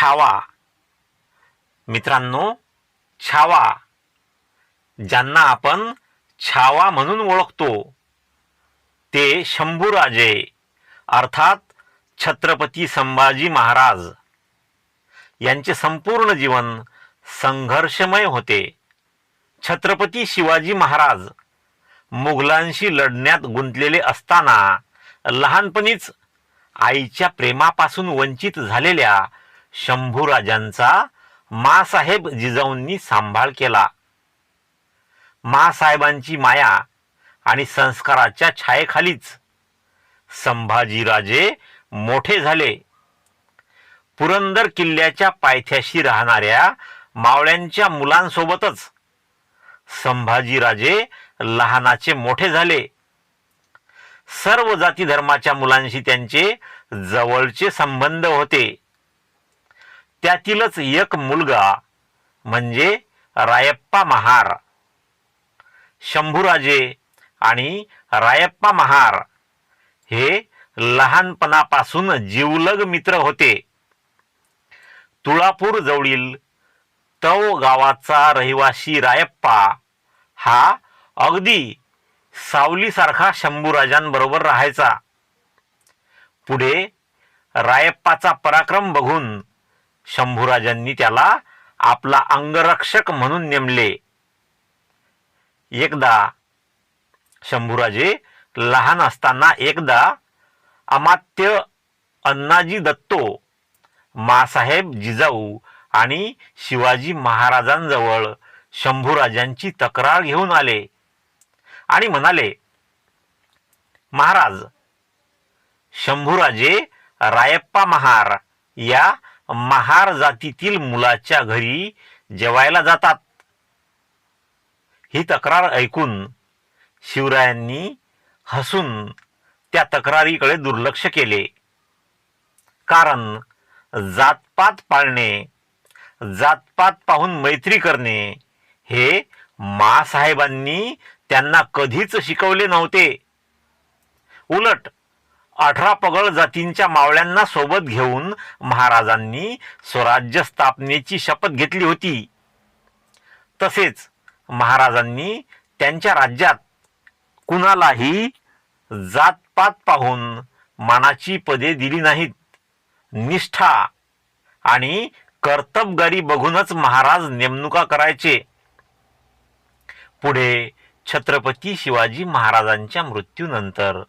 छावा. मित्रांनो छावा. ज्यांना आपण छावा म्हणून ओळखतो ते शंभूराजे अर्थात छत्रपती संभाजी महाराज. यांचे संपूर्ण जीवन संघर्षमय होते. छत्रपती शिवाजी महाराज मुघलांशी लढण्यात गुंतलेले असताना लहानपणीच आईच्या प्रेमापासून वंचित झालेल्या शंभूराजांचा मासाहेब जिजाऊंनी सांभाळ केला. मासाहेबांची माया आणि संस्काराच्या छायेखालीच संभाजीराजे मोठे झाले. पुरंदर किल्ल्याच्या पायथ्याशी राहणाऱ्या मावळ्यांच्या मुलांसोबतच संभाजीराजे लहानाचे मोठे झाले. सर्व जाती धर्माच्या मुलांशी त्यांचे जवळचे संबंध होते. त्यातीलच एक मुलगा म्हणजे रायप्पा महार. शंभूराजे आणि रायप्पा महार हे लहानपणापासून जीवलग मित्र होते. तुळापूर जवळील तव गावाचा रहिवासी रायप्पा हा अगदी सावलीसारखा शंभूराजांबरोबर राहायचा. पुढे रायप्पाचा पराक्रम बघून शंभूराजांनी त्याला आपला अंगरक्षक म्हणून नेमले. एकदा शंभूराजे लहान असताना एकदा अमात्य अण्णाजी दत्तो मासाहेब जिजाऊ आणि शिवाजी महाराजांजवळ शंभूराजांची तक्रार घेऊन आले आणि म्हणाले महाराज शंभूराजे रायप्पा महार या महार जातीतील मुलाच्या घरी जेवायला जातात. ही तक्रार ऐकून शिवरायांनी हसून त्या तक्रारीकडे दुर्लक्ष केले. कारण जातपात पाळणे जातपात पाहून मैत्री करणे हे मासाहेबांनी त्यांना कधीच शिकवले नव्हते. उलट अठरा पगड जातींच्या मावळ्यांना सोबत घेऊन महाराजांनी स्वराज्य स्थापनेची शपथ घेतली होती. तसेच महाराजांनी त्यांच्या राज्यात कुणालाही जातपात पाहून मानाची पदे दिली नाहीत. निष्ठा आणि कर्तबगारी बघूनच महाराज नेमणुका करायचे. पुढे छत्रपती शिवाजी महाराजांच्या मृत्यूनंतर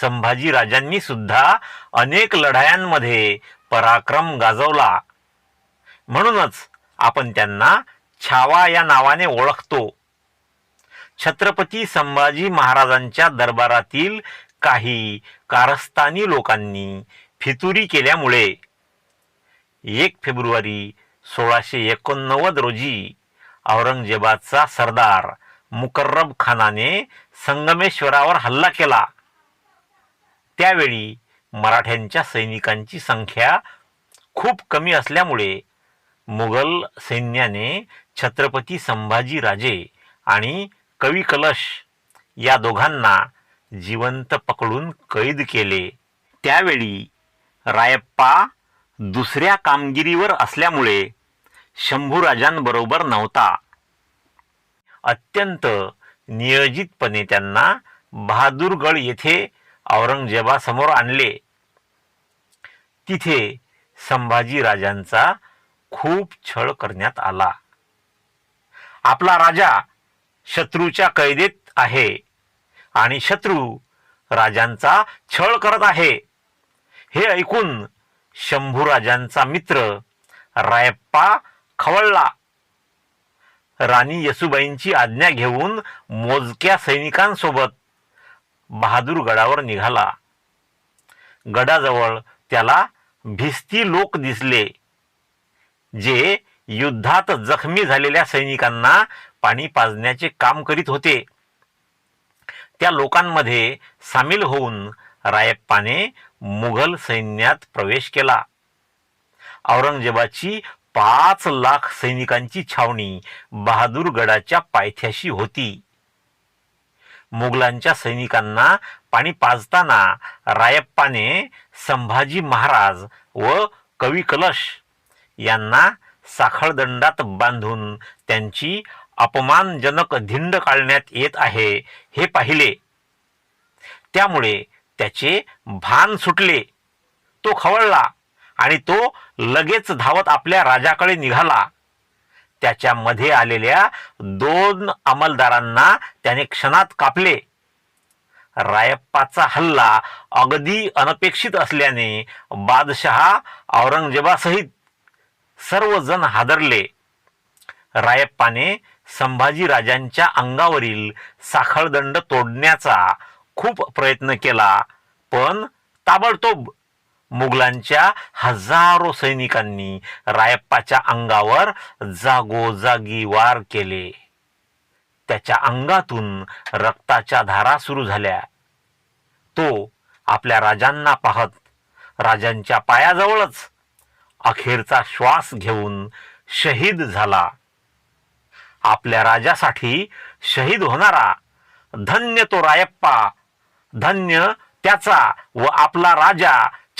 संभाजी राजांनी सुद्धा अनेक लढायांमध्ये पराक्रम गाजवला. म्हणूनच आपण त्यांना छावा या नावाने ओळखतो. छत्रपती संभाजी महाराजांच्या दरबारातील काही कारस्थानी लोकांनी फितुरी केल्यामुळे एक फेब्रुवारी सोळाशे एकोणनव्वद रोजी औरंगजेबाचा सरदार मुकर्रब खानाने संगमेश्वरावर हल्ला केला. त्यावेळी मराठ्यांच्या सैनिकांची संख्या खूप कमी असल्यामुळे मुघल सैन्याने छत्रपती संभाजीराजे आणि कवी कलश या दोघांना जिवंत पकडून कैद केले. त्यावेळी रायप्पा दुसऱ्या कामगिरीवर असल्यामुळे शंभूराजांबरोबर नव्हता. अत्यंत नियोजितपणे त्यांना बहादूरगड येथे औरंगजेबासमोर आणले. तिथे संभाजी राजांचा खूप छळ करण्यात आला. आपला राजा शत्रूच्या कैदेत आहे आणि शत्रू राजांचा छळ करत आहे. हे ऐकून शंभूराजांचा मित्र रायप्पा खवळला. राणी येसुबाईंची आज्ञा घेऊन मोजक्या सैनिकांसोबत बहादूर गडावर निघाला. गडाजवळ त्याला भिस्ती लोक दिसले जे युद्धात जखमी झालेल्या सैनिकांना पाणी पाजण्याचे काम करीत होते. त्या लोकांमध्ये सामील होऊन रायप्पाने मुघल सैन्यात प्रवेश केला. औरंगजेबाची पाच लाख सैनिकांची छावणी बहादूरगडाच्या पायथ्याशी होती. मुघलांच्या सैनिकांना पाणी पाजताना रायप्पाने संभाजी महाराज व कवी कलश यांना साखळदंडात बांधून त्यांची अपमानजनक धिंड काढण्यात येत आहे हे पाहिले. त्यामुळे त्याचे भान सुटले. तो खवळला आणि तो लगेच धावत आपल्या राजाकडे निघाला. त्याच्यामध्ये आलेल्या दोन अंमलदारांना त्याने क्षणात कापले. रायप्पाचा हल्ला अगदी अनपेक्षित असल्याने बादशहा औरंगजेबासहित सर्वजण हादरले. रायप्पाने संभाजी राजांच्या अंगावरील साखळदंड तोडण्याचा खूप प्रयत्न केला पण ताबडतोब मुघलांच्या हजारो सैनिकांनी रायप्पाच्या अंगावर जागोजागी वार केले. त्याच्या अंगातून रक्ताच्या धारा सुरू झाल्या. तो आपल्या राजांना पाहत राजांच्या पायाजवळच अखेरचा श्वास घेऊन शहीद झाला. आपल्या राजासाठी शहीद होणारा धन्य तो रायप्पा धन्य त्याचा व आपला राजा